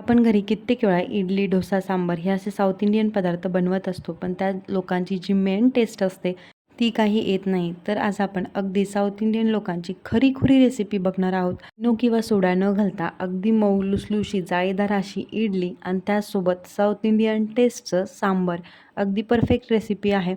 आपण घरी कित्येक वेळा इडली डोसा सांबार हे असे साऊथ इंडियन पदार्थ बनवत असतो पण त्या लोकांची जी मेन टेस्ट असते ती काही येत नाही. तर आज आपण अगदी साऊथ इंडियन लोकांची खरीखुरी रेसिपी बघणार आहोत. नो किंवा सोडा न घालता अगदी मऊ लुसलुशी जाळीदार अशी इडली आणि त्यासोबत साऊथ इंडियन टेस्टचं सांबर. अगदी परफेक्ट रेसिपी आहे.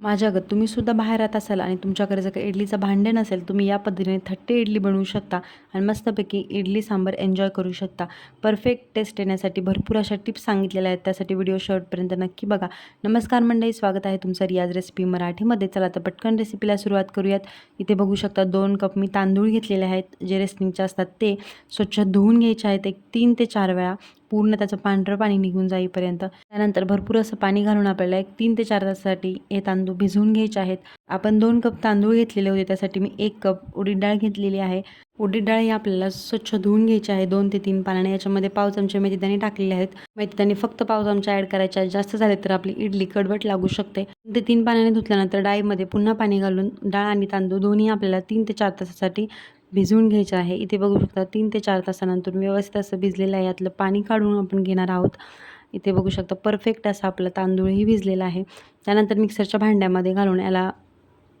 माझ्यागत तुम्ही सुद्धा बाहेर राहत असाल आणि तुमच्याकडे जर का इडलीचं भांडे नसेल तुम्ही या पद्धतीने थट्टे इडली बनवू शकता आणि मस्तपैकी इडली सांबर एन्जॉय करू शकता. परफेक्ट टेस्ट येण्यासाठी भरपूर अशा टिप्स सांगितलेल्या आहेत. त्यासाठी व्हिडिओ शॉर्टपर्यंत नक्की बघा. नमस्कार मंडळी स्वागत आहे तुमचं रियाज रेसिपी मराठीमध्ये. चला तर पटकन रेसिपीला सुरुवात करूयात. इथे बघू शकता दोन कप मी तांदूळ घेतलेले आहेत. जे रेसनिंगचे असतात ते स्वच्छ धुवून घ्यायचे आहेत एक तीन ते चार वेळा. पूर्ण त्याचं पांढरं पाणी निघून जाईपर्यंत. त्यानंतर भरपूर असं पाणी घालून आपल्याला एक तीन ते चार तासासाठी हे तांदूळ भिजवून घ्यायचे आहेत. आपण दोन कप तांदूळ घेतलेले होते त्यासाठी मी एक कप उडीद डाळ घेतलेली आहे. उडीद डाळ ही आपल्याला स्वच्छ धुवून घ्यायची आहे दोन ते तीन पाण्याने याच्यामध्ये पाव चमचे मेथीदाणे टाकलेले आहेत. मेथीदाणे फक्त पाव चमचा ॲड करायचे आहेत. जास्त झाले तर आपली इडली कडवट लागू शकते. ते तीन पाण्याने धुतल्यानंतर डाळीमध्ये पुन्हा पाणी घालून डाळ आणि तांदूळ दोन्ही आपल्याला तीन ते चार तासासाठी भिजवून घ्यायचं आहे. इथे बघू शकता तीन ते चार तासानंतर व्यवस्थित असं भिजलेलं आहे. यातलं पाणी काढून आपण घेणार आहोत. इथे बघू शकता परफेक्ट असा आपला तांदूळही भिजलेला आहे. त्यानंतर मिक्सरच्या भांड्यामध्ये घालून याला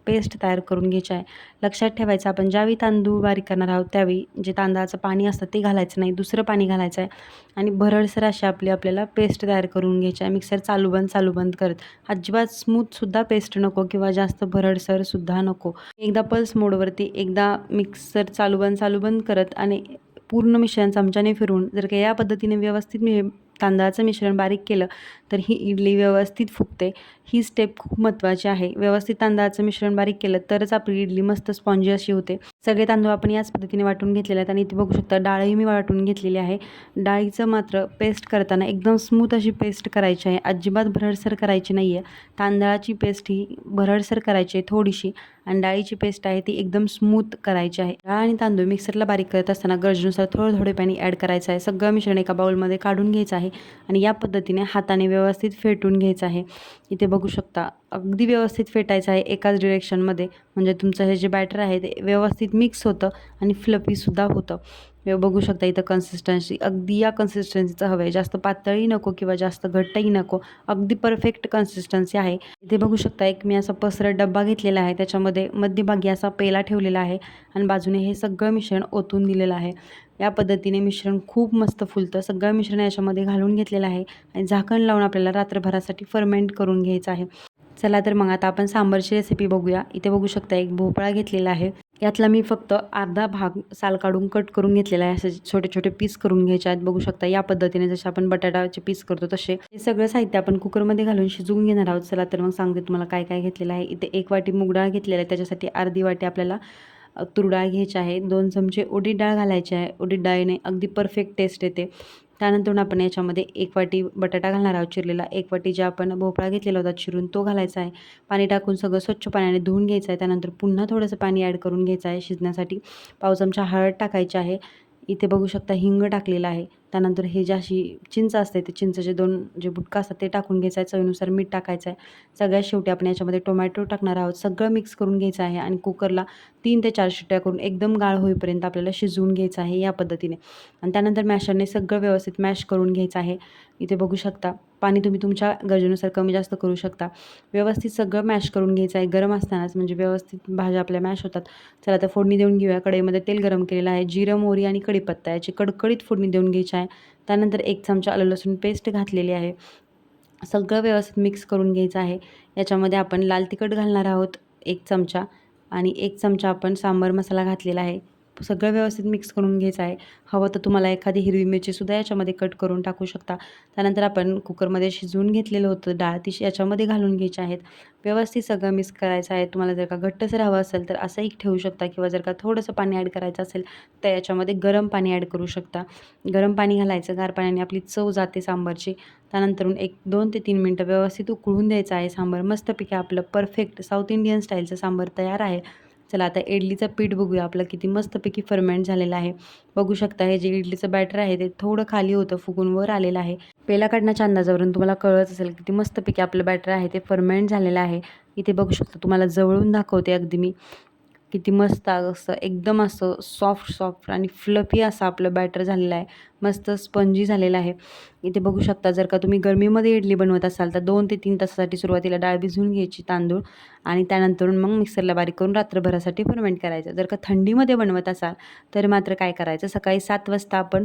पेस्ट तयार करून घ्यायची आहे. लक्षात ठेवायचं आपण ज्यावेळी तांदूळ बारीक करणार आहोत त्यावेळी जे तांदळाचं पाणी असतं ते घालायचं नाही. दुसरं पाणी घालायचं आहे. आणि भरडसर अशी आपली आपल्याला पेस्ट तयार करून घ्यायची आहे. मिक्सर चालू बंद चालू बंद करत. अजिबात स्मूथसुद्धा पेस्ट नको किंवा जास्त भरडसरसुद्धा नको. एकदा पल्स मोडवरती एकदा मिक्सर चालू बंद चालू बंद करत आणि पूर्ण मिश्रण चमच्याने फिरून जर का या पद्धतीने व्यवस्थित मी तांदळाचं मिश्रण बारीक केलं तर ही इडली व्यवस्थित फुगते. ही स्टेप खूप महत्त्वाची आहे. व्यवस्थित तांदळाचं मिश्रण बारीक केलं तरच आपली इडली मस्त स्पॉन्जी अशी होते. सगळे तांदूळ आपण याच पद्धतीने वाटून घेतलेले आहेत आणि इथे बघू शकता डाळही मी वाटून घेतलेली आहे. डाळीचं मात्र पेस्ट करताना एकदम स्मूथ अशी पेस्ट करायची आहे. अजिबात भरडसर करायची नाही आहे तांदळाची पेस्ट ही भरडसर करायची आहे थोडीशी आणि डाळीची पेस्ट आहे ती एकदम स्मूथ करायची आहे. डाळ आणि तांदूळ मिक्सरला बारीक करत असताना गरजेनुसार थोडं थोडे पाणी ॲड करायचं आहे. सगळं मिश्रण एका बाउलमध्ये काढून घ्यायचं आहे आणि या पद्धतीने हाताने व्यवस्थित फेटून घ्यायचं आहे. इथे बघ बघू शकता. अगदी व्यवस्थित फेटायचं आहे एकाच डिरेक्शनमध्ये म्हणजे तुमचं हे जे बॅटर आहे ते व्यवस्थित मिक्स होतं आणि फ्लपीसुद्धा होतं. बघू शकता इथं कन्सिस्टन्सी अगदी या कन्सिस्टन्सीचं हवं आहे. जास्त पातळही नको किंवा जास्त घट्टही नको. अगदी परफेक्ट कन्सिस्टन्सी आहे. इथे बघू शकता एक मी असा पसरट डब्बा घेतलेला आहे. त्याच्यामध्ये मध्यभागी असा पेला ठेवलेला आहे आणि बाजूने हे सगळं मिश्रण ओतून दिलेलं आहे. या पद्धतीने मिश्रण खूप मस्त फुलतं. सगळं मिश्रण याच्यामध्ये घालून घेतलेलं आहे आणि झाकण लावून आपल्याला रात्रभरासाठी फर्मेंट करून घ्यायचं आहे. चला तर मग आता आपण सांबारची रेसिपी बघूया. इथे बघू शकता एक भोपळा घेतलेला आहे. यातला मी फक्त अर्धा भाग साल काढून कट करून घेतलेला आहे. असे छोटे छोटे पीस करून घ्यायचे आहेत. बघू शकता या पद्धतीने जसे आपण बटाटाचे पीस करतो तसे. हे सगळं साहित्य आपण कुकरमध्ये घालून शिजवून घेणार आहोत. चला तर मग सांगते तुम्हाला काय काय घेतलेलं आहे. इथे एक वाटी मूग डाळ घेतलेला आहे. त्याच्यासाठी अर्धी वाटी आपल्याला तूर डाळ घ्यायची आहे. दोन चमचे उडीद डाळ घालायची आहे. उडीद डाळीने अगदी परफेक्ट टेस्ट येते. त्यानंतर आपण याच्यामध्ये एक वाटी बटाटा घालणार आहोत चिरलेला. एक वाटी जे आपण भोपळा घेतलेला होता चिरून तो घालायचा आहे. पाणी टाकून सगळं स्वच्छ पाण्याने धुवून घ्यायचं आहे. त्यानंतर पुन्हा थोडंसं पाणी ॲड करून घ्यायचं आहे शिजण्यासाठी. पाव चमचा हळद टाकायची आहे. इथे बघू शकता हिंग टाकलेलं आहे. त्यानंतर हे जे अशी चिंच असते ते चिंचचे दोन जे बुटका असतात ते टाकून घ्यायचं आहे. चवीनुसार मीठ टाकायचं आहे. सगळ्यात शेवटी आपण याच्यामध्ये टोमॅटो टाकणार आहोत. सगळं मिक्स करून घ्यायचं आहे आणि कुकरला तीन ते चार शिट्ट्या करून एकदम गाळ होईपर्यंत आपल्याला शिजवून घ्यायचं आहे या पद्धतीने. आणि त्यानंतर मॅशरने सगळं व्यवस्थित मॅश करून घ्यायचं आहे. इथे बघू शकता पाणी तुम्ही तुमच्या गरजेनुसार कमी जास्त करू शकता. व्यवस्थित सगळं मॅश करून घ्यायचं आहे. गरम असतानाच म्हणजे व्यवस्थित भाज्या आपल्या मॅश होतात. चला आता फोडणी देऊन घेऊया. कढईमध्ये तेल गरम केलेलं आहे. जिरं मोहरी आणि कढीपत्ता याची कडकडीत फोडणी देऊन घ्यायची आहे. त्यानंतर एक चमचा आलं लसूण पेस्ट घातलेली आहे. सगळं व्यवस्थित मिक्स करून घ्यायचं आहे. याच्यामध्ये आपण लाल तिखट घालणार आहोत एक चमचा आणि एक चमचा आपण सांबार मसाला घातलेला आहे. सगळं व्यवस्थित मिक्स करून घ्यायचं आहे. हवं तर तुम्हाला एखादी हिरवी मिरचीसुद्धा याच्यामध्ये कट करून टाकू शकता. त्यानंतर आपण कुकरमध्ये शिजवून घेतलेलं होतं डाळ ती याच्यामध्ये घालून घ्यायची आहेत. व्यवस्थित सगळं मिक्स करायचं आहे. तुम्हाला जर का घट्टसर हवं असेल तर असंही ठेवू शकता किंवा जर का थोडंसं पाणी ॲड करायचं असेल तर याच्यामध्ये गरम पाणी ॲड करू शकता. गरम पाणी घालायचं गार पाण्याने आपली चव जाते सांबारची. त्यानंतरून एक दोन ते तीन मिनटं व्यवस्थित उकळून द्यायचं आहे सांबार. मस्तपैकी आपलं परफेक्ट साऊथ इंडियन स्टाईलचं सांबार तयार आहे. चला आता इडलीचं पीठ बघूया आपलं किती मस्तपैकी फर्मेंट झालेलं आहे. बघू शकता हे जे इडलीचं बॅटर आहे ते थोडं खाली होतं फुगून वर आलेलं आहे. पेला काढण्याच्या अंदाजावरून तुम्हाला कळत असेल किती मस्तपैकी आपलं बॅटर आहे ते फर्मेंट झालेलं आहे. इथे बघू शकता तुम्हाला जवळून दाखवते अगदी मी. किती मस्त असं एकदम असं सॉफ्ट सॉफ्ट आणि फ्लफी असं आपलं बॅटर झालेलं आहे. मस्त स्पंजी झालेलं आहे. इथे बघू शकता जर का तुम्ही गरमीमध्ये इडली बनवत असाल तर दोन ते तीन तासासाठी सुरुवातीला डाळ भिजवून घ्यायची तांदूळ आणि त्यानंतर मग मिक्सरला बारीक करून रात्रभरासाठी फर्मेंट करायचं. जर का थंडीमध्ये बनवत असाल तर मात्र काय करायचं? सकाळी सात वाजता आपण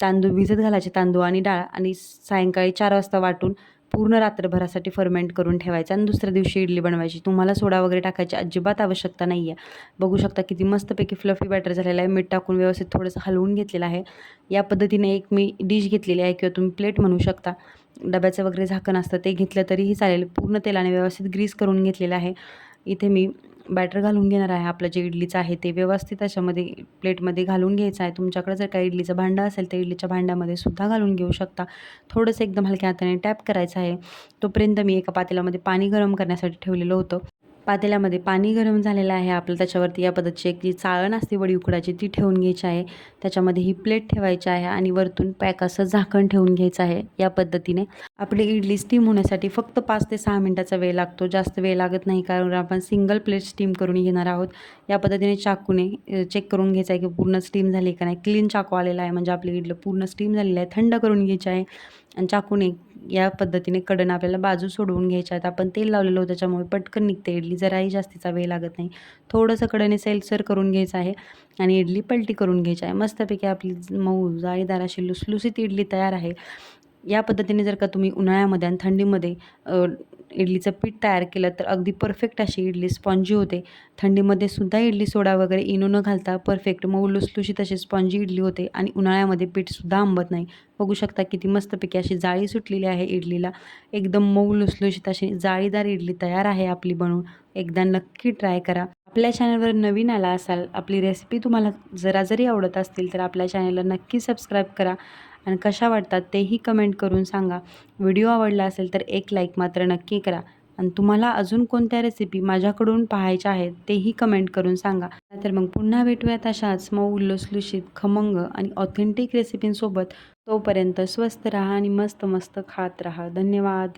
तांदूळ भिजत घालायचे तांदूळ आणि डाळ आणि सायंकाळी चार वाजता वाटून पूर्ण रात्रभरासाठी फर्मेंट करून ठेवायचं आणि दुसऱ्या दिवशी इडली बनवायची. तुम्हाला सोडा वगैरे टाकायची अजिबात आवश्यकता नाही आहे बघू शकता किती मस्तपैकी फ्लफी बॅटर झालेलं आहे. मीठ टाकून व्यवस्थित थोडंसं हलवून घेतलेलं आहे. या पद्धतीने एक मी डिश घेतलेली आहे किंवा तुम्ही प्लेट म्हणू शकता. डब्याचं वगैरे झाकण असतं ते घेतलं तरीही चालेल. पूर्ण तेलाने व्यवस्थित ग्रीस करून घेतलेलं आहे. इथे मी बॅटर घालून घेणार आहे. आपलं जे इडलीचं आहे ते व्यवस्थित त्याच्यामध्ये प्लेटमध्ये घालून घ्यायचं आहे. तुमच्याकडे जर काही इडलीचं भांडं असेल तर इडलीच्या भांड्यामध्ये सुद्धा घालून घेऊ शकता. थोडंसं एकदम हलक्या हाताने टॅप करायचं आहे. तोपर्यंत मी एका पातेल्यामध्ये पाणी गरम करण्यासाठी ठेवलेलं होतं. पातेल्यामध्ये पाणी गरम झालेलं आहे. आपलं त्याच्यावरती या पद्धतीची एक जी चाळण असते वडी उकडाची ती ठेवून घ्यायची आहे. त्याच्यामध्ये ही प्लेट ठेवायची आहे आणि वरतून पॅक असं झाकण ठेवून घ्यायचं आहे या पद्धतीने. आपली इडली स्टीम होण्यासाठी फक्त पाच ते सहा मिनटाचा वेळ लागतो. जास्त वेळ लागत नाही कारण आपण सिंगल प्लेट स्टीम करून घेणार आहोत. या पद्धतीने चाकूने चेक करून घ्यायचं आहे की पूर्ण स्टीम झाली का नाही. क्लीन चाकू आलेला आहे. म्हणजे आपली इडलं पूर्ण स्टीम झालेलं आहे. थंड करून घ्यायची आहे. आणि चाकूने या पद्धतीने कडण आपल्याला बाजू सोडवून घ्यायच्या आहेत. आपण तेल लावलेलं होतं त्याच्यामुळे पटकन निघते इडली. जराही जास्तीचा वेळ लागत नाही. थोडंसं कडने सैलसर करून घ्यायचं आहे आणि इडली पलटी करून घ्यायची आहे. मस्तपैकी आपली मऊ जाळीदार अशी लुसलुसीत इडली तयार आहे. या पद्धतीने जर का तुम्ही उन्हाळ्यामध्ये आणि थंडीमध्ये इडलीचं पीठ तयार केलं तर अगदी परफेक्ट अशी इडली स्पॉन्जी होते. थंडीमध्ये सुद्धा इडली सोडा वगैरे इनो न घालता परफेक्ट मऊ लुसलुशीत अशी स्पॉन्जी इडली होते आणि उन्हाळ्यामध्ये पीठसुद्धा आंबत नाही. बघू शकता किती मस्तपैकी अशी जाळी सुटलेली आहे इडलीला. एकदम मऊ लुसलुशीत अशी जाळीदार इडली तयार आहे आपली बनवून एकदा नक्की ट्राय करा. आपल्या चॅनलवर नवीन आला असाल आपली रेसिपी तुम्हाला जरा जरी आवडत असतील तर आपल्या चॅनलला नक्की सबस्क्राईब करा. आणि कशा वाटतात तेही कमेंट करून सांगा. व्हिडिओ आवडला असेल तर एक लाईक मात्र नक्की करा. आणि तुम्हाला अजून कोणत्या रेसिपी माझ्याकडून पाहायच्या आहेत तेही कमेंट करून सांगा. तर मग पुन्हा भेटूयात अशाच मऊ लुसलुशीत खमंग आणि ऑथेंटिक रेसिपींसोबत तोपर्यंत स्वस्त राहा आणि मस्त मस्त खात राहा. धन्यवाद.